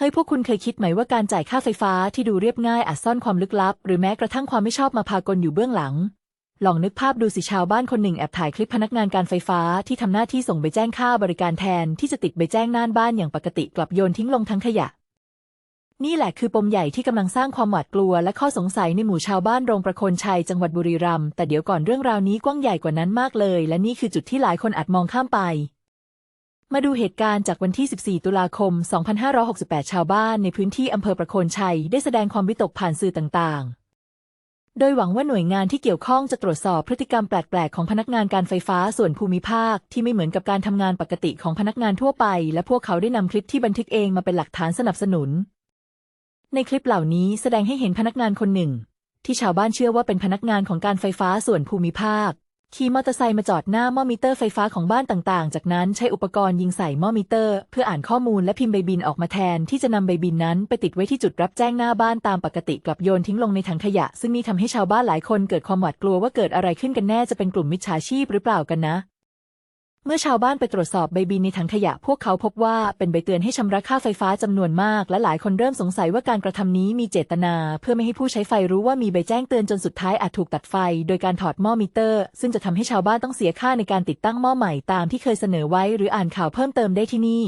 เฮ้ยพวกคุณเคยคิดไหมว่าการจ่ายค่าไฟฟ้าที่ดูเรียบง่ายอาจซ่อนความลึกลับ หรือแม้กระทั่งความไม่ชอบมาพากลอยู่เบื้องหลัง ลองนึกภาพดูสิชาวบ้านคนหนึ่งแอบถ่ายคลิปพนักงานการไฟฟ้าที่ทำหน้าที่ส่งใบแจ้งค่าบริการแทนที่จะติดใบแจ้งหน้าบ้านอย่างปกติกลับโยนทิ้งลงทั้งขยะ นี่แหละคือปมใหญ่ที่กำลังสร้างความหวาดกลัว และข้อสงสัยในหมู่ชาวบ้านโรงประโคนชัยจังหวัดบุรีรัมย์แต่เดี๋ยวก่อนเรื่องราวนี้กว้างใหญ่กว่านั้นมากเลย และนี่คือจุดที่หลายคนอาจมองข้ามไป มาดูเหตุการณ์จากวันที่ 14 ตุลาคม 2568 ชาวบ้านในพื้นที่อำเภอประโคนชัย ได้แสดงความวิตกผ่านสื่อต่างๆ โดยหวังว่าหน่วยงานที่เกี่ยวข้องจะตรวจสอบพฤติกรรมแปลก ๆ ของพนักงานการไฟฟ้าส่วนภูมิภาค ที่ไม่เหมือนกับการทำงานปกติของพนักงานทั่วไป และพวกเขาได้นำคลิปที่บันทึกเองมาเป็นหลักฐานสนับสนุน ในคลิปเหล่านี้แสดงให้เห็นพนักงานคนหนึ่ง ที่ชาวบ้านเชื่อว่าเป็นพนักงานของการไฟฟ้าส่วนภูมิภาค ขี่มอเตอร์ไซค์มาจอดหน้าหม้อมิเตอร์ไฟฟ้าของบ้านต่างๆ จากนั้นใช้อุปกรณ์ยิงใส่หม้อมิเตอร์ เพื่ออ่านข้อมูลและพิมพ์ใบบินออกมาแทนที่จะนำใบบินนั้นไปติดไว้ที่จุดรับแจ้งหน้าบ้านตามปกติกลับโยนทิ้งลงในถังขยะ ซึ่งนี่ทำให้ชาวบ้านหลายคนเกิดความหวาดกลัวว่าเกิดอะไรขึ้นกันแน่จะเป็นกลุ่มมิจฉาชีพหรือเปล่ากันนะ เมื่อชาวบ้านไปตรวจสอบใบบินในถังขยะพวกเขาพบว่าเป็นใบเตือนให้ชำระค่าไฟฟ้าจำนวนมาก และหลายคนเริ่มสงสัยว่าการกระทำนี้มีเจตนา เพื่อไม่ให้ผู้ใช้ไฟรู้ว่ามีใบแจ้งเตือนจนสุดท้ายอาจถูกตัดไฟ โดยการถอดหม้อมิเตอร์ ซึ่งจะทำให้ชาวบ้านต้องเสียค่าในการติดตั้งหม้อใหม่ตามที่เคยเสนอไว้ หรืออ่านข่าวเพิ่มเติมได้ที่นี่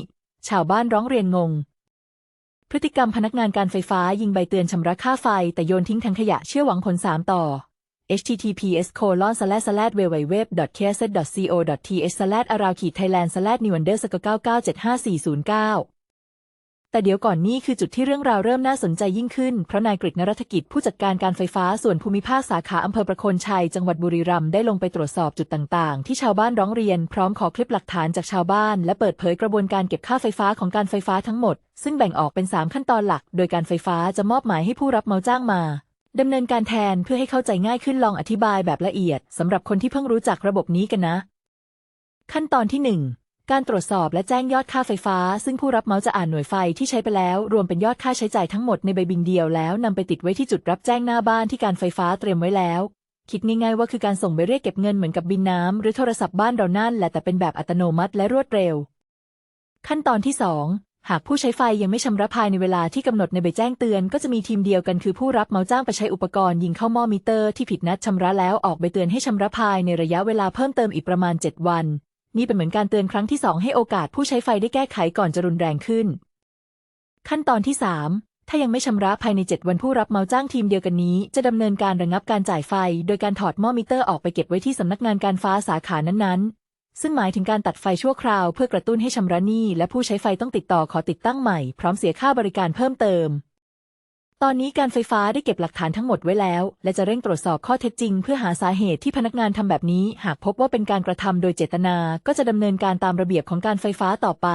ชาวบ้านร้องเรียนงง พฤติกรรมพนักงานการไฟฟ้ายิงใบเตือนชำระค่าไฟ แต่โยนทิ้งถังขยะเชื่อหวังผลสามต่อ https colon slash slash www kset co th slash around ขีด thailand slash new under 9975409แต่เดี๋ยวก่อนนี่คือจุดที่เรื่องราวเริ่มน่าสนใจยิ่งขึ้น เพราะนายกฤษณรัฐกิจผู้จัดการการไฟฟ้าส่วนภูมิภาคสาขาอำเภอประโคนชัย จังหวัดบุรีรัมย์ได้ลงไปตรวจสอบจุดต่างๆ ที่ชาวบ้านร้องเรียน พร้อมขอคลิปหลักฐานจากชาวบ้าน และเปิดเผยกระบวนการเก็บค่าไฟฟ้าของการไฟฟ้าทั้งหมด ซึ่งแบ่งออกเป็น 3 ขั้นตอนหลัก โดยการไฟฟ้าจะมอบหมายให้ผู้รับเหมาจ้างมา ดำเนินการแทนเพื่อให้เข้าใจง่ายขึ้นลองอธิบายแบบละเอียดสำหรับคนที่เพิ่งรู้จักระบบนี้กันนะ ขั้นตอนที่ 1 การตรวจสอบและแจ้งยอดค่าไฟฟ้า ซึ่งผู้รับเมาจะอ่านหน่วยไฟที่ใช้ไปแล้ว รวมเป็นยอดค่าใช้จ่ายทั้งหมดในใบบินเดียวแล้วนำไปติดไว้ที่จุดรับแจ้งหน้าบ้านที่การไฟฟ้าเตรียมไว้แล้ว คิดง่าย ๆ ว่าคือการส่งไปเรียกเก็บเงินเหมือนกับบินน้ำหรือโทรศัพท์บ้านเรานั่นแหละแต่เป็นแบบอัตโนมัติและรวดเร็ว ขั้นตอนที่ 2 หากผู้ใช้ไฟยังไม่ชำระภายในเวลาที่กำหนดในใบแจ้งเตือน ก็จะมีทีมเดียวกันคือผู้รับเหมาจ้างไปใช้อุปกรณ์ยิงเข้าหม้อมิเตอร์ที่ผิดนัดชำระแล้วออกใบเตือนให้ชำระภายในระยะเวลาเพิ่มเติมอีกประมาณ 7 วัน นี่เป็นเหมือนการเตือนครั้งที่ 2 ให้โอกาสผู้ใช้ไฟได้แก้ไขก่อนจะรุนแรงขึ้น ขั้นตอนที่ 3 ถ้ายังไม่ชำระภายใน 7 วันผู้รับเหมาจ้างทีมเดียวกันนี้ จะดำเนินการระงับการจ่ายไฟ โดยการถอดหม้อมิเตอร์ออกไปเก็บไว้ที่สำนักงานการฟ้าสาขานั้นๆ ซึ่งหมายถึงการตัดไฟชั่วคราวเพื่อกระตุ้นให้ชำระหนี้และผู้ใช้ไฟต้องติดต่อขอติดตั้งใหม่ พร้อมเสียค่าบริการเพิ่มเติม ตอนนี้การไฟฟ้าได้เก็บหลักฐานทั้งหมดไว้แล้ว และจะเร่งตรวจสอบข้อเท็จจริง เพื่อหาสาเหตุที่พนักงานทำแบบนี้ หากพบว่าเป็นการกระทำโดยเจตนา ก็จะดำเนินการตามระเบียบของการไฟฟ้าต่อไป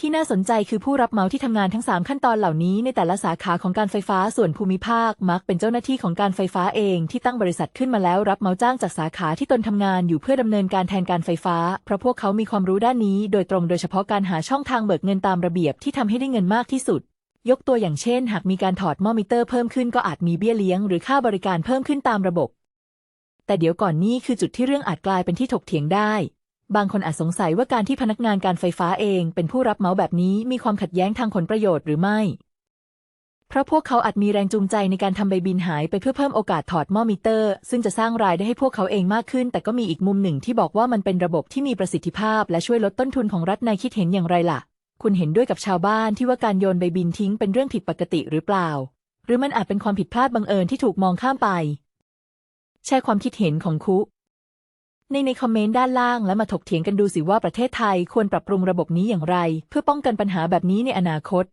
ที่น่าสนใจคือผู้รับเหมาที่ทำงานทั้ง 3 ขั้นตอนเหล่านี้ในแต่ละสาขาของการไฟฟ้าส่วนภูมิภาค มักเป็นเจ้าหน้าที่ของการไฟฟ้าเองที่ตั้งบริษัทขึ้นมาแล้วรับเหมาจ้างจากสาขาที่ตนทำงานอยู่เพื่อดำเนินการแทนการไฟฟ้า เพราะพวกเขามีความรู้ด้านนี้ โดยตรงโดยเฉพาะการหาช่องทางเบิกเงินตามระเบียบที่ทำให้ได้เงินมากที่สุด ยกตัวอย่างเช่น หากมีการถอดมอมิเตอร์เพิ่มขึ้นก็อาจมีเบี้ยเลี้ยง หรือค่าบริการเพิ่มขึ้นตามระบบ แต่เดี๋ยวก่อนนี่คือจุดที่เรื่องอาจกลายเป็นที่ถกเถียงได้ บางคนอาจสงสัยว่าการที่พนักงานการไฟฟ้าเองเป็นผู้รับเหมาแบบนี้มีความขัดแย้งทางผลประโยชน์หรือไม่ เพราะพวกเขาอาจมีแรงจูงใจในการทำใบบินหายไปเพื่อเพิ่มโอกาสถอดหม้อมิเตอร์ ซึ่งจะสร้างรายได้ให้พวกเขาเองมากขึ้น แต่ก็มีอีกมุมหนึ่งที่บอกว่ามันเป็นระบบที่มีประสิทธิภาพ และช่วยลดต้นทุนของรัฐนายคิดเห็นอย่างไรล่ะ คุณเห็นด้วยกับชาวบ้านที่ว่าการโยนใบบินทิ้งเป็นเรื่องผิดปกติหรือเปล่า หรือมันอาจเป็นความผิดพลาดบังเอิญที่ถูกมองข้ามไปแชร์ความคิดเห็นของคุ ในในคอมเมนต์ด้านล่างและมาถกเถียงกันดูสิว่าประเทศไทยควรปรับปรุงระบบนี้อย่างไร เพื่อป้องกันปัญหาแบบนี้ในอนาคต